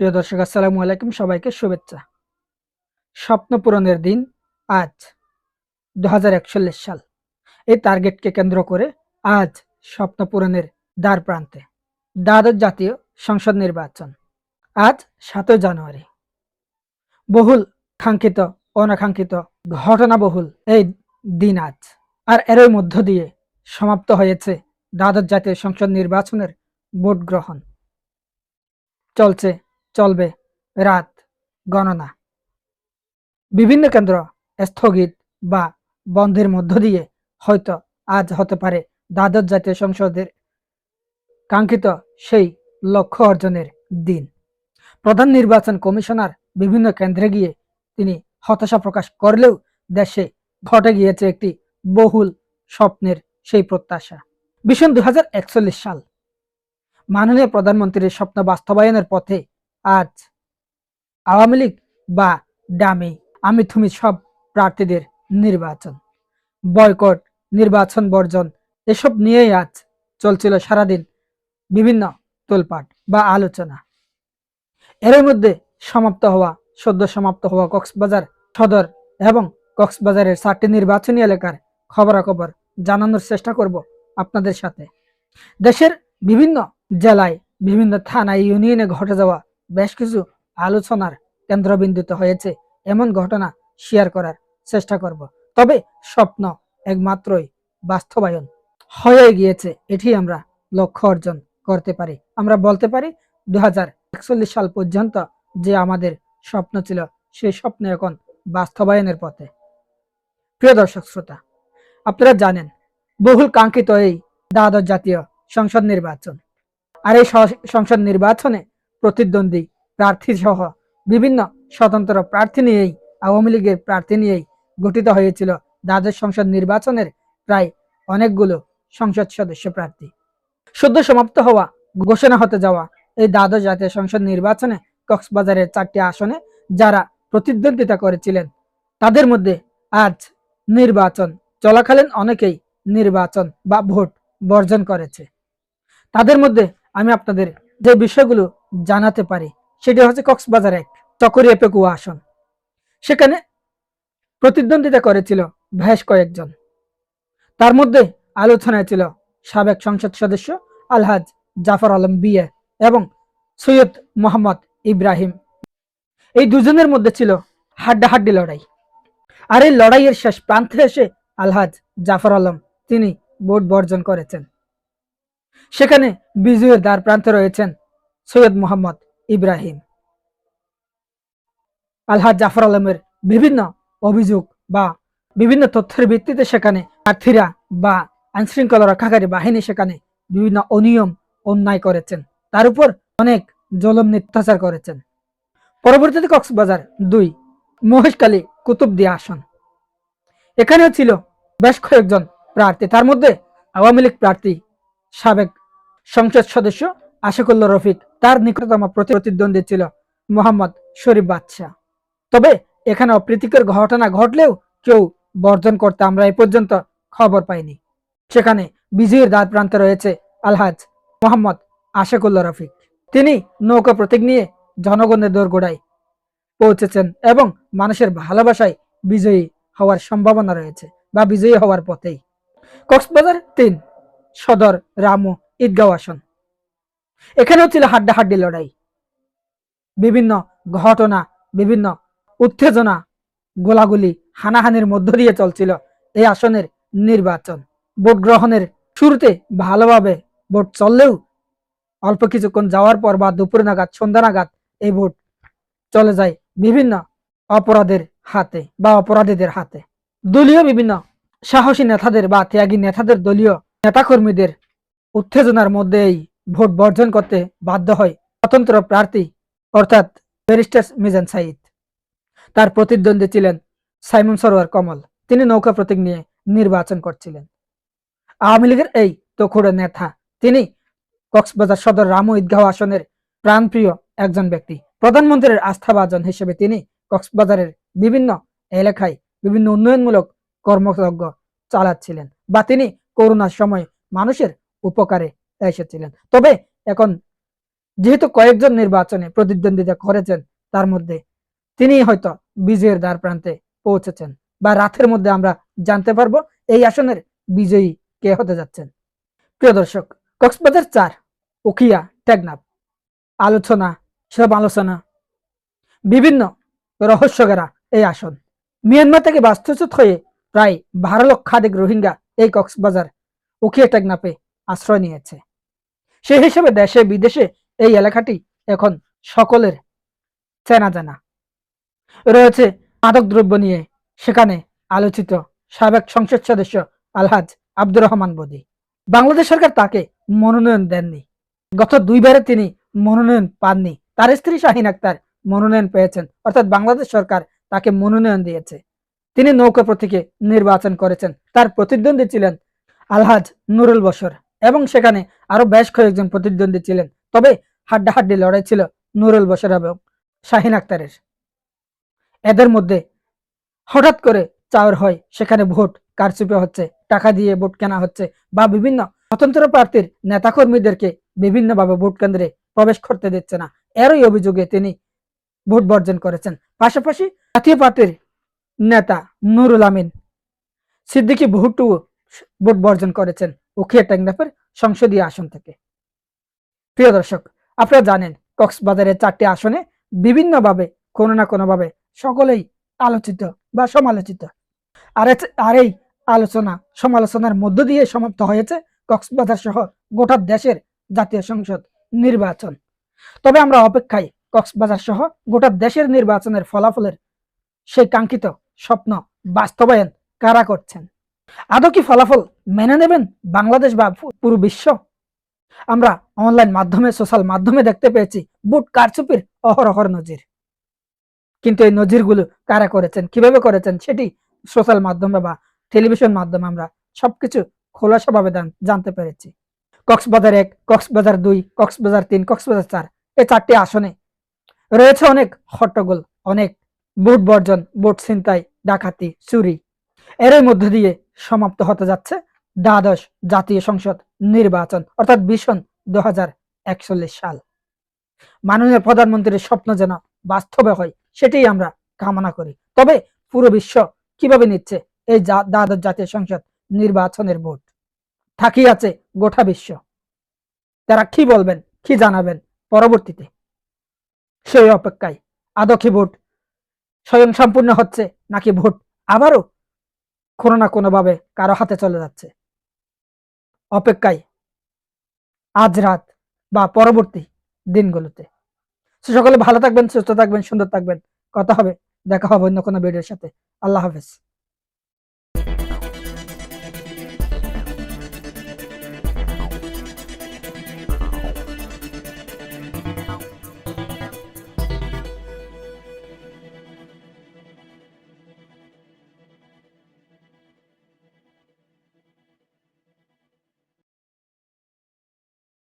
প্রিয় দর্শক, আসসালামু আলাইকুম, সবাইকে শুভেচ্ছা। স্বপ্ন পূরণের দিন আজ দু হাজার একচল্লিশ সাল। এই টার্গেটকে কেন্দ্র করে আজ স্বপ্ন পূরণের দ্বার প্রান্তে দ্বাদশ জাতীয় সংসদ নির্বাচন আজ সাতই জানুয়ারি। বহুল কাঙ্ক্ষিত অনাকাঙ্ক্ষিত ঘটনাবহুল এই দিন আজ। আর এরই মধ্য দিয়ে সমাপ্ত হয়েছে দ্বাদশ জাতীয় সংসদ নির্বাচনের ভোট গ্রহণ চলছে চলবে। রাত, গণনা। বিভিন্ন কেন্দ্র স্থগিত বা বন্ধের মধ্য দিয়ে হয়তো আজ হতে পারে দ্বাদশ জাতীয় সংসদের কাঙ্ক্ষিত সেই লক্ষ্য অর্জনের দিন। প্রধান নির্বাচন কমিশনার বিভিন্ন কেন্দ্রে গিয়ে তিনি হতাশা প্রকাশ করলেও দেশে ঘটে গিয়েছে একটি বহুল স্বপ্নের সেই প্রত্যাশা। ভীষণ দু সাল। মাননীয় প্রধানমন্ত্রীর স্বপ্ন বাস্তবায়নের পথে আজ আওয়ামী লীগ বা ডামি, আমি তুমি সব প্রার্থীদের নির্বাচন, বয়কট, নির্বাচন বর্জন, এসব নিয়েই আজ চলছিল সারাদিন বিভিন্ন তোলপাট বা আলোচনা। এর মধ্যে সমাপ্ত হওয়া, সদ্য সমাপ্ত হওয়া কক্সবাজার সদর এবং কক্সবাজারের চারটি নির্বাচনী এলাকার খবরাখবর জানানোর চেষ্টা করব আপনাদের সাথে। দেশের বিভিন্ন জেলায়, বিভিন্ন থানায়, ইউনিয়নে ঘটে যাওয়া বেশ কিছু আলোচনার কেন্দ্রবিন্দুতে হয়েছে। এমন ঘটনা শেয়ার করার চেষ্টা করব। তবে স্বপ্ন একমাত্রই বাস্তবায়ন হয়ে গিয়েছে। এটি আমরা লক্ষ্য অর্জন করতে পারি। আমরা বলতে পারি দু হাজার একচল্লিশ সাল পর্যন্ত যে আমাদের স্বপ্ন ছিল, সেই স্বপ্ন এখন বাস্তবায়নের পথে। প্রিয় দর্শক শ্রোতা, আপনারা জানেন, বহুল কাঙ্ক্ষিত এই দ্বাদশ জাতীয় সংসদ নির্বাচন। আর এই সংসদ নির্বাচনে প্রতিদ্বন্দ্বী প্রার্থী সহ বিভিন্ন স্বতন্ত্র প্রার্থী নিয়েই, আওয়ামী লীগের প্রার্থী নিয়েই গঠিত হয়েছিল দ্বাদশ সংসদ নির্বাচনের প্রায় অনেকগুলো সংসদ সদস্য প্রার্থী। সদ্য সমাপ্ত হওয়া, ঘোষণা হতে যাওয়া এই দ্বাদশ জাতীয় সংসদ নির্বাচনে কক্সবাজারের চারটি আসনে যারা প্রতিদ্বন্দ্বিতা করেছিলেন, তাদের মধ্যে আজ নির্বাচন চলাকালীন অনেকেই নির্বাচন বা ভোট বর্জন করেছে। তাদের মধ্যে আমি আপনাদের যে বিষয়গুলো জানাতে পারি। সেটি হচ্ছে কক্সবাজার এক চকরিয়া পেকুয়া আসন। সেখানে প্রতিদ্বন্দ্বিতা করেছিল বেশ কয়েকজন। তার মধ্যে আলোচনায় ছিল সাবেক সংসদ সদস্য আলহাজ জাফর আলম বিয়ে এবং সৈয়দ মোহাম্মদ ইব্রাহিম। এই দুজনের মধ্যে ছিল হাড্ডাহাড্ডি লড়াই। আর এই লড়াইয়ের শেষ প্রান্তে এসে আলহাজ জাফর আলম তিনি ভোট বর্জন করেছেন। সেখানে বিজয়ের দ্বার প্রান্তে রয়েছেন সৈয়দ মোহাম্মদ ইব্রাহিম। আলহাজ জাফর আলমের বিভিন্ন অভিযোগ বা বিভিন্ন তথ্যের ভিত্তিতে সেখানে প্রার্থীরা বা আইনশৃঙ্খলা রক্ষাকারী বাহিনী সেখানে বিভিন্ন অনিয়ম অন্যায় করেছেন। তার উপর অনেক জলম নিত্যাচার করেছেন। পরবর্তীতে কক্সবাজার দুই মহেশকালী কুতুবদিয়া আসন। এখানেও ছিল বেশ কয়েকজন প্রার্থী। তার মধ্যে আওয়ামী লীগ প্রার্থী সাবেক সংসদ সদস্য আশিকুল্লাহ রফিক তার নিকটতম প্রতিদ্বন্দ্বী ছিল মোহাম্মদ শরীফ বাদশাহ। তবে এখানে অপ্রীতিকর ঘটনা ঘটলেও কেউ বর্জন করতে আমরা এ পর্যন্ত খবর পাইনি। সেখানে বিজয়ীর দ্বার প্রান্তে রয়েছে আলহাজ মোহাম্মদ আশিকুল্লাহ রফিক। তিনি নৌকা প্রতীক নিয়ে জনগণের দোরগোড়ায় পৌঁছেছেন এবং মানুষের ভালোবাসায় বিজয়ী হওয়ার সম্ভাবনা রয়েছে বা বিজয়ী হওয়ার পথেই। কক্সবাজার তিন, সদর, রামু, ঈদগাঁও আসন। এখানেও ছিল হাড্ডাহাড্ডি লড়াই। বিভিন্ন ঘটনা, বিভিন্ন উত্তেজনা, গোলাগুলি হানাহানির মধ্য দিয়ে চলছিল এই আসনের নির্বাচন। ভোট গ্রহণের শুরুতে ভালোভাবে ভোট চললেও অল্প কিছুক্ষণ যাওয়ার পর বা দুপুর নাগাদ, সন্ধ্যা নাগাদ এই ভোট চলে যায় বিভিন্ন অপরাধের হাতে বা অপরাধীদের হাতে। দলীয় বিভিন্ন সাহসী নেতাদের বা ত্যাগী নেতাদের দলীয় নেতাকর্মীদের উত্তেজনার মধ্যেই ভোট বর্জন করতে বাধ্য হয় স্বতন্ত্র প্রার্থী, অর্থাৎ ব্যারিস্টার মিজান সাইদ। তার প্রতিদ্বন্দ্বী ছিলেন সাইমন সরোয়ার কমল। তিনি নৌকা প্রতীক নিয়ে নির্বাচন করছিলেন। আওয়ামী লীগের এই তখুড়ো নেতা, তিনি কক্সবাজার সদর রামু ঈদগাঁও আসনের প্রাণপ্রিয় একজন ব্যক্তি। প্রধানমন্ত্রীর আস্থাভাজন হিসেবে তিনি কক্সবাজারের বিভিন্ন এলাকায় বিভিন্ন উন্নয়নমূলক কর্মযজ্ঞ চালাচ্ছিলেন বা তিনি করোনার সময় মানুষের উপকারে এসেছিলেন। তবে এখন যেহেতু কয়েকজন নির্বাচনে প্রতিদ্বন্দ্বিতা করেছেন, তার মধ্যে তিনি হয়তো বিজয়ের দ্বার প্রান্তে পৌঁছেছেন বা রাতের মধ্যে আমরা জানতে পারব এই আসনের বিজয়ী কে হতে যাচ্ছেন। প্রিয় দর্শক, কক্সবাজার চার উখিয়া টেকনাফ। আলোচনা সব আলোচনা, বিভিন্ন রহস্যকেরা এই আসন। মিয়ানমার থেকে বাস্তুচ্যুত হয়ে প্রায় বারো লক্ষাধিক রোহিঙ্গা এই কক্সবাজার উখিয়া টেকনাফে আশ্রয় নিয়েছে। সেই হিসেবে দেশে বিদেশে এই এলাকাটি এখন সকলের চেনা জানা রয়েছে মাদক দ্রব্য নিয়ে সেখানে আলোচিত সাবেক সংসদ সদস্য আলহাজ আব্দুর রহমান বদি। বাংলাদেশ সরকার তাকে মনোনয়ন দেননি। গত দুইবারে তিনি মনোনয়ন পাননি। তার স্ত্রী শাহিন আক্তার মনোনয়ন পেয়েছেন। অর্থাৎ বাংলাদেশ সরকার তাকে মনোনয়ন দিয়েছে। তিনি নৌকা প্রতীকে নির্বাচন করেছেন। তার প্রতিদ্বন্দ্বী ছিলেন আলহাজ নুরুল বসর এবং সেখানে আরও বেশ কয়েকজন প্রতিদ্বন্দ্বী ছিলেন। তবে হাড্ডাহাড্ডি লড়াই ছিল নুরুল বসর এবং শাহিন আক্তারের। এদের মধ্যে হঠাৎ করে চাওয়ার হয়, সেখানে ভোট, কারচুপি হচ্ছে, টাকা দিয়ে ভোট কেনা হচ্ছে বা বিভিন্ন স্বতন্ত্র প্রার্থীর নেতাকর্মীদেরকে বিভিন্নভাবে ভোট কেন্দ্রে প্রবেশ করতে দিচ্ছে না। এরই অভিযোগে তিনি ভোট বর্জন করেছেন। পাশাপাশি জাতীয় পার্টির নেতা নুরুল আমিন সিদ্দিকী ভুট্টু ভোট বর্জন করেছেন। উখিয়া টেকনাফের সংসদীয় আসন থেকে। প্রিয় দর্শক, আপনারা জানেন কক্সবাজারের চারটি আসনে বিভিন্নভাবে, কোনো না কোনোভাবে সকলেই আলোচিত বা সমালোচিত। আর এই আলোচনা, সমালোচনার মধ্য দিয়ে সমাপ্ত হয়েছে কক্সবাজার সহ গোটা দেশের জাতীয় সংসদ নির্বাচন। তবে আমরা অপেক্ষায় কক্সবাজার সহ গোটা দেশের নির্বাচনের ফলাফলের সেই কাঙ্ক্ষিত স্বপ্ন বাস্তবায়ন কারা করছেন? আদৌ কি ফলাফল মেনে নেবেন বাংলাদেশ বা পুরো বিশ্ব? আমরা অনলাইন মাধ্যমে সোশ্যাল মাধ্যমে দেখতে পেয়েছি বুট কারচুপির অহরহর নজির। কিন্তু এই নজিরগুলো কারা করেছেন, কীভাবে করেছেন সেটি সোশ্যাল মাধ্যমে বা টেলিভিশন মাধ্যমে আমরা সবকিছু খোলাসাভাবে জান- জানতে পেরেছি। কক্সবাজার এক, কক্সবাজার দুই, কক্সবাজার তিন, কক্সবাজার চার এই চারটি আসনে রয়েছে অনেক হট্টগোল, অনেক বুট বর্জন, বুট ছিনতাই, ডাকাতি, চুরি এরই মধ্য দিয়ে সমাপ্ত হতে যাচ্ছে দ্বাদশ জাতীয় সংসদ নির্বাচন, অর্থাৎ ভীষণ দু সাল। মাননীয় প্রধানমন্ত্রীর স্বপ্ন যেন বাস্তবে হয়, সেটাই আমরা কামনা করি। তবে পুরো বিশ্ব কীভাবে নিচ্ছে এই দ্বাদশ জাতীয় সংসদ নির্বাচনের ভোট? থাকি আছে গোটা বিশ্ব। তারা কি বলবেন, কি জানাবেন পরবর্তীতে? সেই অপেক্ষায় আদৌ কি ভোট স্বয়ং সম্পূর্ণ হচ্ছে নাকি ভোট আবারও কোনো না কোনোভাবে কারও হাতে চলে যাচ্ছে। অপেক্ষায় আজ রাত বা পরবর্তী দিনগুলোতে। সে সকলে ভালো থাকবেন, সুস্থ থাকবেন, সুন্দর থাকবেন। কথা হবে। দেখা হবে অন্য কোনো ভিডিওর সাথে। আল্লাহ হাফেজ।